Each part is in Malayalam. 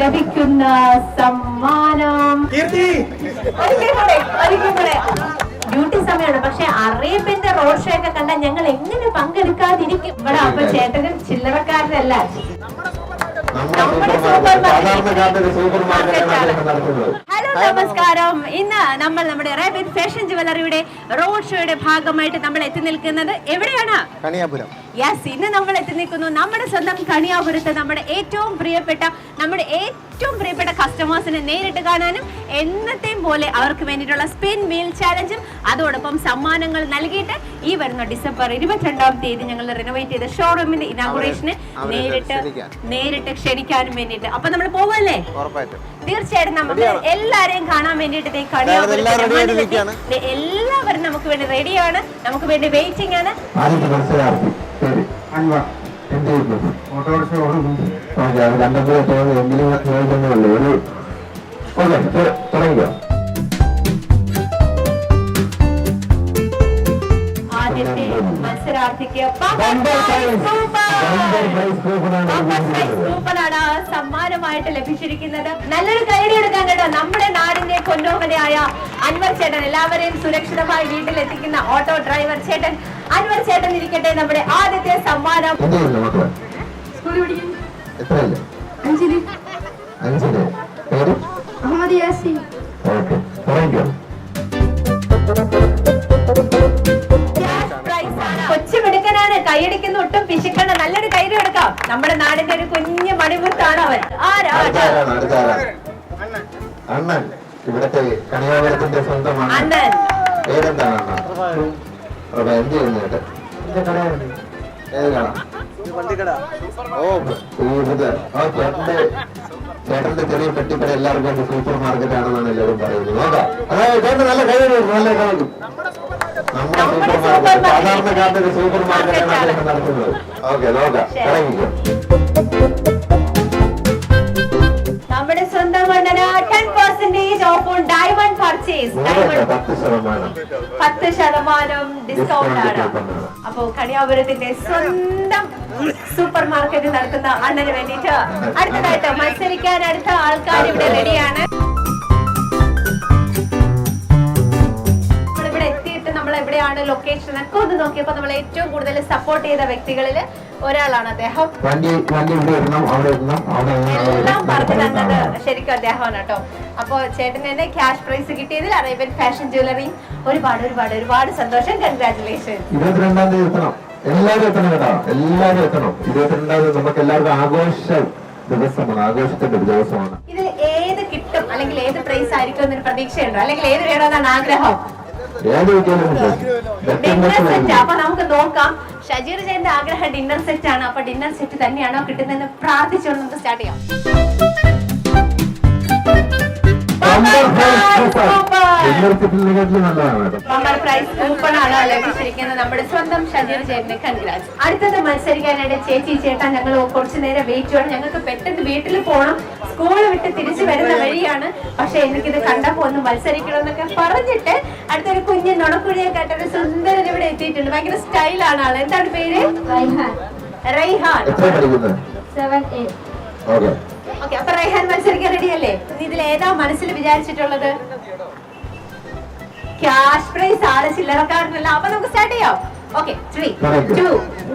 ലഭിക്കുന്ന സമ്മാനം. ഡ്യൂട്ടി സമയമാണ് പക്ഷെ അറിയപ്പിന്റെ റോഡ് ഷോ ഒക്കെ കണ്ടാൽ ഞങ്ങൾ എങ്ങനെ പങ്കെടുക്കാതിരിക്കും? ഇവിടെ അപ്പൊ ചേട്ടന് ചില്ലറക്കാരനല്ല. ഹലോ നമസ്കാരം. ഇന്ന് നമ്മൾ നമ്മുടെ റേബിൻ ഫാഷൻ ജുവലറിയുടെ റോഡ് ഷോയുടെ ഭാഗമായിട്ട് നമ്മൾ എത്തി നിൽക്കുന്നത് എവിടെയാണ്? കണിയാപുരം. യെസ് ഇന്ന് നമ്മൾ എത്തി നിൽക്കുന്നു നമ്മുടെ സ്വന്തം കണിയാപുരത്ത് നമ്മുടെ ഏറ്റവും പ്രിയപ്പെട്ട നമ്മുടെ ഏറ്റവും പ്രിയപ്പെട്ട കസ്റ്റമേഴ്സിനെ നേരിട്ട് കാണാനും എന്നത്തെയും പോലെ അവർക്ക് വേണ്ടിയിട്ടുള്ള സ്പിൻ മീൽ ചാലഞ്ചും അതോടൊപ്പം സമ്മാനങ്ങൾ നൽകിയിട്ട് ഈ വരുന്ന ഡിസംബർ ഇരുപത്തിരണ്ടാം തീയതി ഞങ്ങൾ റിനോവേറ്റ് ചെയ്ത ഷോറൂമിന്റെ ഇനാഗുറേഷന് നേരിട്ട് നേരിട്ട് ക്ഷണിക്കാനും വേണ്ടിയിട്ട്. അപ്പൊ നമ്മൾ പോവല്ലേ തീർച്ചയായിട്ടും നമുക്ക് എല്ലാരെയും കാണാൻ വേണ്ടിയിട്ട് കണിയാപുരത്ത് എല്ലാവരും നമുക്ക് വേണ്ടി റെഡിയാണ് നമുക്ക് വേണ്ടി വെയിറ്റിംഗ് ആണ്. അൻവർ എന്ത് ചെയ്യുന്നു? ഓട്ടോറിക്ഷ ഓടുന്നു ഓക്കെ അത് കണ്ടപ്പോൾ തോന്നുന്നു എങ്കിലും ചോദിക്കുന്നുള്ളൂ ഒരു ഓക്കെ തുടങ്ങിക്കോ. സൂപ്പറാണ് സമ്മാനമായിട്ട് ലഭിച്ചിരിക്കുന്നത്. നല്ലൊരു കൈഡി എടുക്കാൻ കേട്ടോ. നമ്മുടെ നാടിന്റെ കൊന്നോമനയായ അൻവർ ചേട്ടൻ. എല്ലാവരെയും സുരക്ഷിതമായി വീട്ടിലെത്തിക്കുന്ന ഓട്ടോ ഡ്രൈവർ ചേട്ടൻ. അൻവർ ചേട്ടൻ ഇരിക്കട്ടെ. നമ്മുടെ ആദ്യത്തെ സമ്മാനം. അഞ്ചിൽ. അഞ്ചിൽ. പേര്? അഹമ്മദ് യാസി ഓക്കെ. താങ്ക് കൊച്ചു മിടുക്കനാണ് കൈയടിക്കുന്ന ഒട്ടും പിശുക്കണ്ട നല്ലൊരു കൈര് എടുക്കാം. നമ്മുടെ നാടിന്റെ ഒരു കുഞ്ഞു മണിമുത്താണ് അവൻ. ആരാ അണ്ണൻ. ഇവിടത്തെ കണിയാപുരത്തിന്റെ സ്വന്തമാണ്. അണ്ണൻ. പേരെന്താണ് എന്ത് ചേട്ടന്റെ ചെറിയ പെട്ടിക്കട എല്ലാവർക്കും സൂപ്പർ മാർക്കറ്റ് ആണെന്നാണ് എല്ലാവരും പറയുന്നത്. നോക്കാം. അതായത് ചേട്ടൻ നല്ല കഴിവ് നല്ല കഴിവ് നമ്മുടെ സാധാരണക്കാരുടെ ഒരു സൂപ്പർ മാർക്കറ്റാണ് നടത്തുന്നത്. ഓക്കെ നോക്കാം. നമ്മുടെ സ്വന്തം വണ്ണന ten percentage off on diamond purchase പത്ത് ശതമാനം. ഡിസ്കൗണ്ട് ആണ്. അപ്പോ കണിയാപുരത്തിന്റെ സ്വന്തം സൂപ്പർ മാർക്കറ്റ് നടത്തുന്ന അണ്ണന് വേണ്ടിയിട്ട് അടുത്തതായിട്ട് മത്സരിക്കാൻ അടുത്ത ആൾക്കാർ ഇവിടെ റെഡിയാണ്. എവിടെയാണ് ലൊക്കേഷൻ ഒക്കെ ഒന്ന് നോക്കിയപ്പോൾ നമ്മൾ ഏറ്റവും കൂടുതൽ സപ്പോർട്ട് ചെയ്ത വ്യക്തികളിൽ ഒരാളാണ് അദ്ദേഹം. എല്ലാം. പറഞ്ഞു തന്നത് ശരിക്കും അദ്ദേഹമാണ് കേട്ടോ. അപ്പൊ ചേട്ടൻ തന്നെ ക്യാഷ് പ്രൈസ് കിട്ടിയതിൽ അറേബ്യൻ ഫാഷൻ ജ്വല്ലറി ഒരുപാട് ഒരുപാട് ഒരുപാട് സന്തോഷം. കൺഗ്രാറ്റുലേഷൻ ഇരുപത്തിരണ്ടാം തീയതി എത്തണം. എല്ലാവരും എത്തണം കേട്ടോ. എല്ലാവരും എത്തണം. ഇരുപത്തിരണ്ടാം തീയതി നമുക്ക് എല്ലാവർക്കും ആഘോഷം ദിവസമാണ്. ആഘോഷത്തിന്റെ ഒരു ദിവസമാണ്. ഇതിൽ ഏത് കിട്ടും? അല്ലെങ്കിൽ ഏത് പ്രൈസ് ആയിരിക്കും എന്നൊരു പ്രതീക്ഷയുണ്ടോ? അല്ലെങ്കിൽ ഏത് വേണമെന്നാണ് ആഗ്രഹം. Dinner set. വ്യത്യസ്തമായിരിക്കും. അപ്പൊ നമുക്ക് നോക്കാം. ഷജീർ ജയന്റെ ആഗ്രഹം ഡിന്നർ സെറ്റ് ആണ്. അപ്പൊ ഡിന്നർ സെറ്റ് തന്നെയാണോ കിട്ടുന്നതെന്ന് പ്രാർത്ഥിച്ചുകൊണ്ട് നമുക്ക് സ്റ്റാർട്ട് ചെയ്യാം. നമ്മുടെ സ്വന്തം ഷജീർ ചേട്ടനെ കൺഗ്രാസ് അടുത്തത് മത്സരിക്കാനായിട്ട് ചേച്ചി ചേട്ടാ ഞങ്ങൾ കുറച്ചു നേരം വെയിറ്റ് ചെയ്യണം. ഞങ്ങൾക്ക് പെട്ടെന്ന് വീട്ടിൽ പോകണം സ്കൂൾ വിട്ട് തിരിച്ചു വരുന്ന വഴിയാണ്. പക്ഷെ എനിക്കിത് കണ്ടപ്പോ ഒന്ന് മത്സരിക്കണം എന്നൊക്കെ പറഞ്ഞിട്ട് അടുത്തൊരു കുഞ്ഞ് നുണക്കുഴിയെ കേട്ടൊരു സുന്ദരൻ ഇവിടെ എത്തിയിട്ടുണ്ട്. ഭയങ്കര സ്റ്റൈലാണ് ആൾ. എന്താണ് പേര്? റൈഹാൻ. ഓക്കെ. ഓക്കെ അപ്പൊ റൈഹാൻ മത്സരിക്കാൻ റെഡി അല്ലേ? ഇനി ഇതിൽ ഏതാ മനസ്സിൽ വിചാരിച്ചിട്ടുള്ളത്? ക്യാഷ് പ്രൈസ് ആൾ ചില്ലറക്കാരനല്ല അപ്പൊ നമുക്ക് സ്റ്റാർട്ട് ചെയ്യാം. Okay three. ടു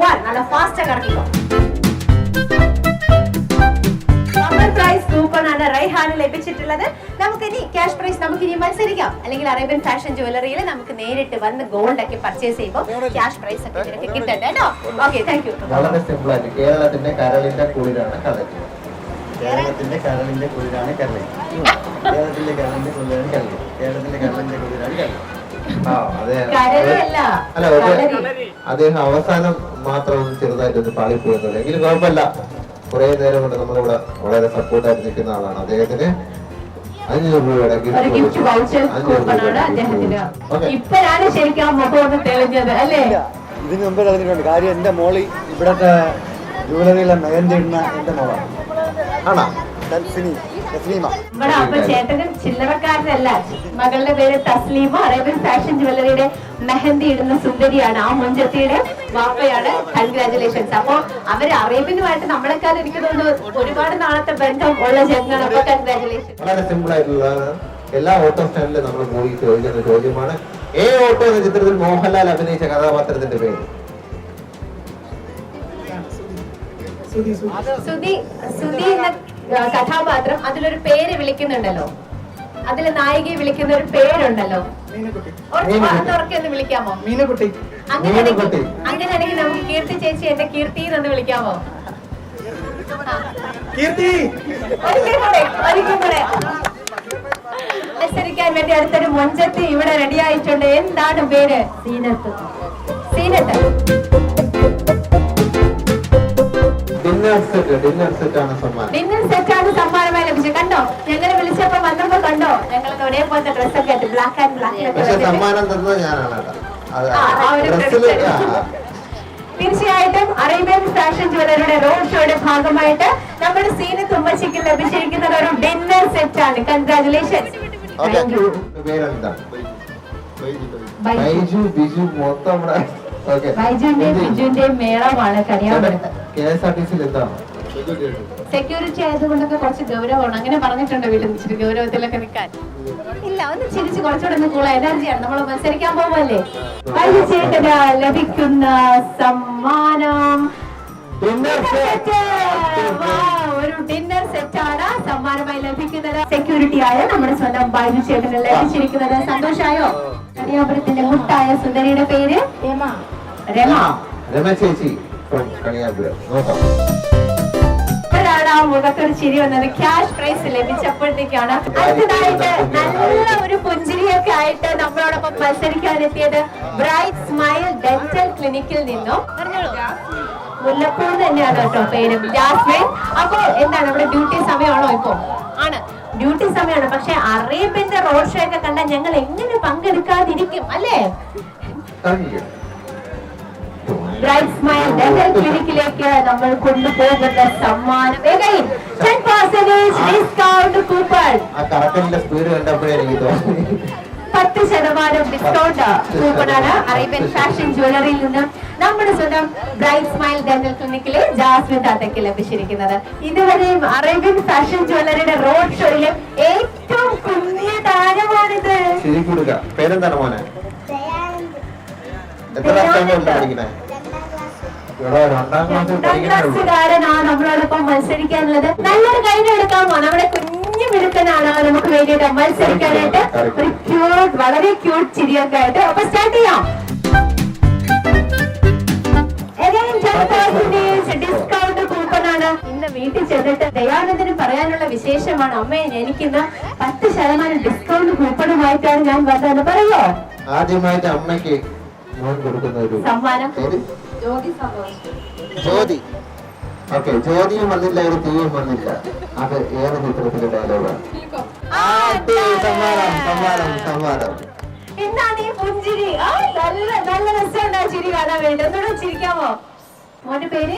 വൺ നല്ല ഫാസ്റ്റ് കറക്കിക്കോ ബമ്പർ പ്രൈസ് കൂപ്പൺ ആണ് റൈഹാന് ലഭിച്ചിട്ടുള്ളത്. നമുക്ക് ഇനി ക്യാഷ് പ്രൈസ് നമുക്ക് ഇനി മത്സരിക്കാം. അല്ലെങ്കിൽ അറേബ്യൻ ഫാഷൻ ജ്വല്ലറിയിൽ നമുക്ക് നേരിട്ട് വന്ന് ഗോൾഡ് ഒക്കെ പർച്ചേസ് ചെയ്യുമ്പോൾ ക്യാഷ് പ്രൈസ് ഒക്കെ നിനക്ക് കിട്ടട്ടെ കേട്ടോ? ഓക്കെ താങ്ക് യു വളരെ സിമ്പിൾ ആയിട്ട് കേരളത്തിന്റെ കരളിന്റെ കുളിരാണ് കലക്കി കേരളത്തിന്റെ കരളിന്റെ കുളിരാണ് കരളി കേരളത്തിന്റെ കരളിന്റെ കുളിരാണ് കരളി കേരളത്തിന്റെ കരളിന്റെ കുളിരാണ് കരളി അല്ല കളരി അദ്ദേഹം അവസാനം മാത്രം ചെറുതായിട്ട് ചെറുതായിട്ടൊന്ന് പാളിപ്പോയെന്നുള്ളൂ എങ്കിലും കുഴപ്പമില്ല. കുറെ നേരം കൊണ്ട് നമ്മളിവിടെ വളരെ സപ്പോർട്ടായിട്ട് നിൽക്കുന്ന ആളാണ്. അദ്ദേഹത്തിന് അഞ്ഞൂറ് രൂപയുടെ ഗിഫ്റ്റ് ഇപ്പോഴാണ് ശരിക്കും തെളിഞ്ഞത് അല്ലേ? ഇതിന് മുമ്പ് പറഞ്ഞിട്ടുണ്ട് കാര്യം എന്റെ മോളി ഇവിടത്തെ ജൂലറിയിലെ നയൻ ചെയ്യുന്ന എന്റെ മോളാണ്. ആണോ? ഡൽഫിനി. ഇവിടെ അപ്പൊ ചേട്ടനും ചില്ലറക്കാരനല്ല. മകളുടെ പേര് തസ്ലീമ അറേബ്യൻ ഫാഷൻ ജുവല്ലറിയുടെ മെഹന്തി ഇടുന്ന സുന്ദരിയാണ്. ആ മുഞ്ചത്തിയുടെ വാപ്പയാണ്. കൺഗ്രാചുലേഷൻസ് അപ്പൊ അവർ അറേബ്യനുമായിട്ട് നമ്മളെക്കാൾ എനിക്ക് തോന്നുന്നു ഒരുപാട് നാളത്തെ ബന്ധം ഉള്ള ചേട്ടനാണ് അപ്പൊ കൺഗ്രാചുലേഷൻ വളരെ സിമ്പിൾ ആയിട്ടുള്ളതാണ്. എല്ലാ ഓട്ടോ സ്റ്റാൻഡിലും നമ്മൾ പോയി ചോദിക്കുന്ന ചോദ്യമാണ് ഏ ഓട്ടോ എന്ന ചിത്രത്തിൽ മോഹൻലാൽ അഭിനയിച്ച കഥാപാത്രത്തിന്റെ പേര്? സുധി സുധി എന്ന കഥാപാത്രം അതിലൊരു പേര് വിളിക്കുന്നുണ്ടല്ലോ. അതിൽ നായികയെ വിളിക്കുന്ന ഒരു പേരുണ്ടല്ലോ. ഒന്ന് വിളിക്കാമോ? മീനുകുട്ടി അങ്ങനെയാണെങ്കിൽ. അങ്ങനെയാണെങ്കിൽ നമുക്ക് കീർത്തി ചേച്ചി എന്റെ കീർത്തി എന്ന് വിളിക്കാമോ? കീർത്തി! ഒരിക്കൽ കൂടെ ഒരിക്കൽ കൂടെ. മത്സരിക്കാൻ വേണ്ടി അടുത്തൊരു മൊഞ്ചത്ത് ഇവിടെ റെഡി ആയിട്ടുണ്ട്. എന്താണ് പേര്? Zeenath. Zeenath. Dinner set dinner set ആണ് സമ്മാനം. ഡിന്നർ സെറ്റാണ് സമ്മാനമായി ലഭിച്ചത്. കണ്ടോ? ഞങ്ങളെ വിളിച്ചപ്പോ വന്നപ്പോ കണ്ടോ? ഞങ്ങൾ ഒരേപോലത്തെ ഡ്രസ്സൊക്കെ ഇട്ട് ബ്ലാക്ക് ആൻഡ് പക്ഷെ ബ്ലാക്ക് സമ്മാനം തന്നത് ഞാനാണ്. തീർച്ചയായിട്ടും അറേബ്യൻ ഫാഷൻ ജ്വല്ലറിയുടെ റോഡ് ഷോയുടെ ഭാഗമായിട്ട് നമ്മുടെ സീന തുമ്മച്ചിക്ക് ലഭിച്ചിരിക്കുന്നത് ഒരു ഡിന്നർ സെറ്റ് ആണ്. കൺഗ്രാചുലേഷൻ ബൈജു. ബിജു മൊത്തം ബൈജുവിന്റെയും ബിജുവിന്റെയും മേളമാണ് കണിയാമ്പുറത്ത് കെ എസ് ആർ ടി സിയിൽ എന്താണ്? സെക്യൂരിറ്റി ആയതുകൊണ്ടൊക്കെ കുറച്ച് ഗൗരവമാണ്. അങ്ങനെ പറഞ്ഞിട്ടുണ്ട് വീട്ടിൽ ഇച്ചിരി ഗൗരവത്തിലൊക്കെ നിൽക്കാൻ. ഇല്ല ഒന്ന് ചിരിച്ച് കുറച്ചുകൂടെ ഒന്ന് കൂള എനർജിയാണ് നമ്മൾ മത്സരിക്കാൻ പോകുമല്ലേ ബൈജു ചേട്ടന് ലഭിക്കുന്ന സമ്മാനം. ഒരു ഡിന്നർ സെറ്റ് ആണ് സമ്മാനമായി ലഭിക്കുന്നത്. സെക്യൂരിറ്റി ആയ നമ്മുടെ സ്വന്തം ബൈജു ചേട്ടന് ലഭിച്ചിരിക്കുന്നത്. സന്തോഷായോ? കണിയാപുരത്തിന്റെ മുട്ടായ സുന്ദരിയുടെ പേര് രമ. രമ. രമ ചേച്ചി കണിയാപുരം നോക്കാം. ആ മുഖത്തൊരു ചിരി വന്നത്. ക്യാഷ് പ്രൈസ് ലഭിച്ചപ്പോഴത്തേക്കാണ് അടുത്തതായിട്ട് നല്ല ഒരു പുഞ്ചിരിയൊക്കെ ആയിട്ട് നമ്മളോടൊപ്പം മത്സരിക്കാനെത്തിയത് ബ്രൈറ്റ് സ്മൈൽ ഡെന്റൽ ക്ലിനിക്കിൽ നിന്നും മുല്ലപ്പൂ തന്നെയാണ് കേട്ടോ പേര്. ജാസ്മിൻ അപ്പോൾ എന്താണ് നമ്മുടെ ഡ്യൂട്ടി സമയമാണോ ഇപ്പോ ആണ്. ഡ്യൂട്ടി സമയമാണ്. പക്ഷെ അറേബ്യന്റെ റോഡ് ഷോ ഒക്കെ കണ്ടാൽ ഞങ്ങൾ എങ്ങനെ പങ്കെടുക്കാതിരിക്കും അല്ലേ? ബ്രൈറ്റ് സ്മൈൽ ഡെന്റൽ ക്ലിനിക്കിലേക്ക് നമ്മൾ കൊണ്ടുപോകുന്ന സമ്മാനം. ഡിസ്കൗണ്ട് കൂപ്പൺ ആ കറക്കലിന്റെ സ്പീഡ് കണ്ടപ്പോഴേ എനിക്ക് തോന്നി. പത്ത് ശതമാനം ഡിസ്കൗണ്ട് കൂപ്പണാണ് അറേബ്യൻ ഫാഷൻ ജ്വല്ലറിയിൽ നിന്ന് നമ്മുടെ സ്വന്തം ബ്രൈറ്റ് സ്മൈൽ ഡെന്റൽ ക്ലിനിക്കിലെ ജാസ്മിൻ താത്തയ്ക്ക് ലഭിച്ചിരിക്കുന്നത്. ഇതുവരെയും അറേബ്യൻ ഫാഷൻ ജ്വല്ലറിയുടെ റോഡ് ഷോയിലെ ഏറ്റവും കുഞ്ഞ താരമാണിത്. പേരെന്താണ് മോനെ? രണ്ടാം ക്ലാസ്സിൽ രണ്ടാം പഠിക്കണേ ഉള്ളൂ. ക്ലാസ്സുകാരനാ നമ്മളോടൊപ്പം മത്സരിക്കാനുള്ളത്. നല്ലൊരു കൈ എടുക്കാമോ നമ്മുടെ കുഞ്ഞു മിടുക്കനാണ് നമുക്ക് വേണ്ടിയിട്ട് മത്സരിക്കാനായിട്ട് ഒരു ക്യൂട്ട് വളരെ ക്യൂട്ട് ചിരിയൊക്കെ ആയിട്ട് അപ്പൊ സ്റ്റാർട്ട് ചെയ്യാം. ഡിസ്കൗണ്ട് കൂപ്പണാണ് ഇന്ന് വീട്ടിൽ ചെന്നിട്ട് ദയാനന്ദന് പറയാനുള്ള വിശേഷമാണ്. അമ്മേ എനിക്കിന്ന് പത്ത് ശതമാനം ഡിസ്കൗണ്ട് കൂപ്പണുമായിട്ടാണ് ഞാൻ വന്നത് പറയോ ആദ്യമായിട്ട് അമ്മയ്ക്ക് മോൻ കൊടുക്കുന്ന ഒരു സമ്മാനം ജ്യോതി ഓക്കെ ജ്യോതിയും വന്നില്ല ഒരു തീയും വന്നില്ല. അത് ഏത് ചിത്രത്തിലെ ഡയലോഗാണ് സമ്മാനം സമ്മാനം സമ്മാനം എന്താണ് ഈ പുഞ്ചിരി? ആ നല്ല നല്ല രസമുണ്ട് ആ ചിരി കാണാൻ വേണ്ടി. ഒന്നുകൂടെ ചിരിക്കാമോ? മോന്റെ പേര്?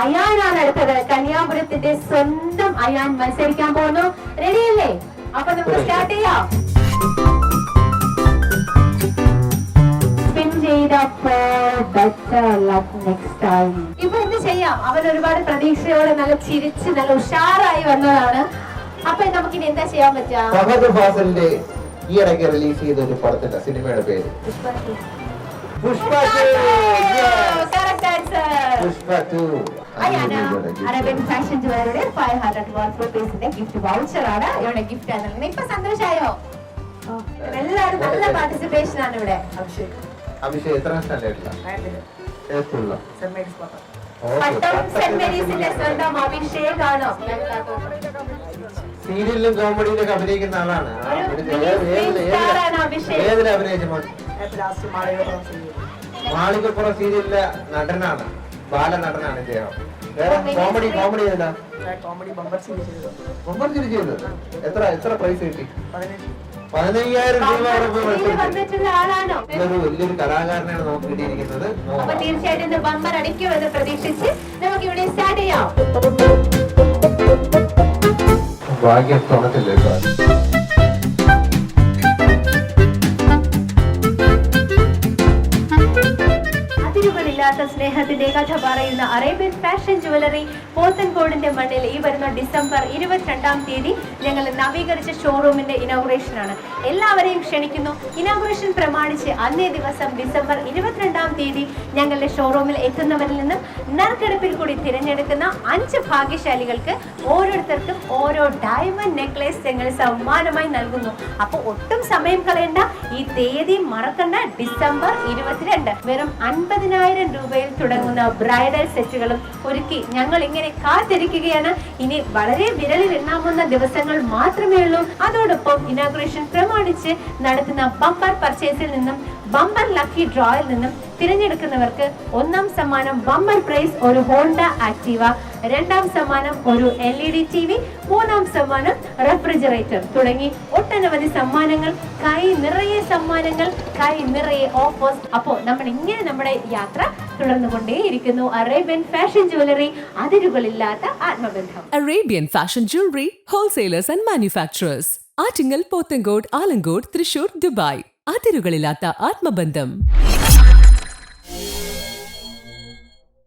അയാനാണ് അടുത്തത്. കന്യാപുരത്തിന്റെ സ്വന്തം അയാൻ മത്സരിക്കാൻ പോകുന്നു. റെഡിയല്ലേ അപ്പൊ നമുക്ക് സ്റ്റാർട്ട് ചെയ്യാം. ചെയ്തപ്പോൾ ബെറ്റർ ലക്ക് നെക്സ്റ്റ് ടൈം ഇപ്പൊ എന്ത് ചെയ്യാം? അവൻ ഒരുപാട് പ്രതീക്ഷയോടെ നല്ല ചിരിച്ച് നല്ല ഉഷാറായി വന്നതാണ്. അപ്പൊ നമുക്കിനി എന്താ ചെയ്യാൻ പറ്റുക ഫഹദ് ഫാസലിന്റെ ഈ ഇടയ്ക്ക് റിലീസ് ചെയ്ത ഒരു പടത്തിന്റെ സിനിമയുടെ പേര്. Pushpa. Pushpa two. Ayana Arabian fashion ജ്വല്ലറിയുടെ five hundred worth റുപ്പീസിന്റെ ഗിഫ്റ്റ് വൗച്ചർ ആണ് ഇവിടെ ഗിഫ്റ്റ് ആണ് ഇപ്പൊ സന്തോഷായോ? എല്ലാവരും നല്ല പാർട്ടിസിപ്പേഷൻ ആണ് ഇവിടെ. അഭിഷേക്. എത്ര സ്റ്റാൻഡേർഡിലാണ് സീരിയലിലും കോമഡിയിലൊക്കെ അഭിനയിക്കുന്ന ആളാണ്. ഏതിലെ അഭിഷേക്. അഭിനയിച്ച മാളികപ്പുറം സീരിയലിലെ നടനാണ്. ബാലനടനാണ് ഇദ്ദേഹം. വേറെ കോമഡി കോമഡി ഏതാ? കോമഡി ബമ്പർ സീരീസ് ചെയ്തത്? എത്ര എത്ര പ്രൈസ് കിട്ടി? പതിനയ്യായിരം രൂപ ഇതിൽ വന്നിട്ടുള്ള ആളാണോ? ഇതൊരു വലിയൊരു കലാകാരനാണ് നമുക്ക് കിട്ടിയിരിക്കുന്നത്. അപ്പൊ തീർച്ചയായിട്ടും ഇത് ബമ്പർ അടിക്കുമെന്ന് പ്രതീക്ഷിച്ച് നമുക്ക് ഇവിടെ സ്റ്റാർട്ട് ചെയ്യാം. ഭാഗ്യം തുണത്തില്ല അതിരുകളില്ലാത്ത സ്നേഹത്തിന്റെ കഥ പറയുന്ന അറേബ്യൻ ഫാഷൻ ജുവലറി പോത്തൻകോടിന്റെ മണ്ണിൽ ഈ വരുന്ന ഡിസംബർ ഇരുപത്തിരണ്ടാം തീയതി ഞങ്ങൾ നവീകരിച്ച ഷോറൂമിന്റെ ഇനോഗ്രേഷൻ ആണ്. എല്ലാവരെയും ക്ഷണിക്കുന്നു. ഇനോഗ്രേഷൻ പ്രമാണിച്ച് അന്നേ ദിവസം ഡിസംബർ ഇരുപത്തിരണ്ടാം തീയതി ഞങ്ങളുടെ ഷോറൂമിൽ എത്തുന്നവരിൽ നിന്നും നറുക്കെടുപ്പിൽ കൂടി തിരഞ്ഞെടുക്കുന്ന അഞ്ച് ഭാഗ്യശാലികൾക്ക് ഓരോരുത്തർക്കും ഓരോ ഡയമണ്ട് നെക്ലേസ് ഞങ്ങൾ സമ്മാനമായി നൽകുന്നു. അപ്പോൾ ഒട്ടും സമയം കളയണ്ട. ഈ തീയതി മറക്കണ്ട. ഡിസംബർ ഇരുപത്തിരണ്ട്. വെറും അൻപതിനായിരം രൂപയിൽ തുടങ്ങുന്ന ബ്രൈഡൽ സെറ്റുകളും ഒരുക്കി ഞങ്ങൾ ഇങ്ങനെ കാത്തിരിക്കുകയാണ്. ഇനി വളരെ വിരലിൽ എണ്ണാവുന്ന ദിവസങ്ങൾ മാത്രമേ ഉള്ളൂ. അതോടൊപ്പം ഇനാഗ്രേഷൻ പ്രമാണിച്ച് നടത്തുന്ന ബമ്പർ പർച്ചേസിൽ നിന്നും ബമ്പർ ലക്കി ഡ്രോയിൽ നിന്നും തിരഞ്ഞെടുക്കുന്നവർക്ക് ഒന്നാം സമ്മാനം ബമ്പർ പ്രൈസ് ഒരു ഹോണ്ട ആക്റ്റീവ രണ്ടാം സമ്മാനം ഒരു L E D T V മൂന്നാം സമ്മാനം റെഫ്രിജറേറ്റർ തുടങ്ങി ഒട്ടനവധി സമ്മാനങ്ങൾ കൈ നിറയെ സമ്മാനങ്ങൾ കൈ നിറയെ ഓഫേഴ്സ് അപ്പോൾ നമ്മൾ ഇങ്ങനെ നമ്മുടെ യാത്ര തുടർന്നുകൊണ്ടേയിരിക്കുന്നു. അറേബ്യൻ ഫാഷൻ ജ്വല്ലറി അതിരുകളില്ലാത്ത ആത്മബന്ധം. Arabian fashion jewellery wholesalers and manufacturers Attingal Pothencode Alamcode Thrissur Dubai. അതിരുകളില്ലാത്ത ആത്മബന്ധം.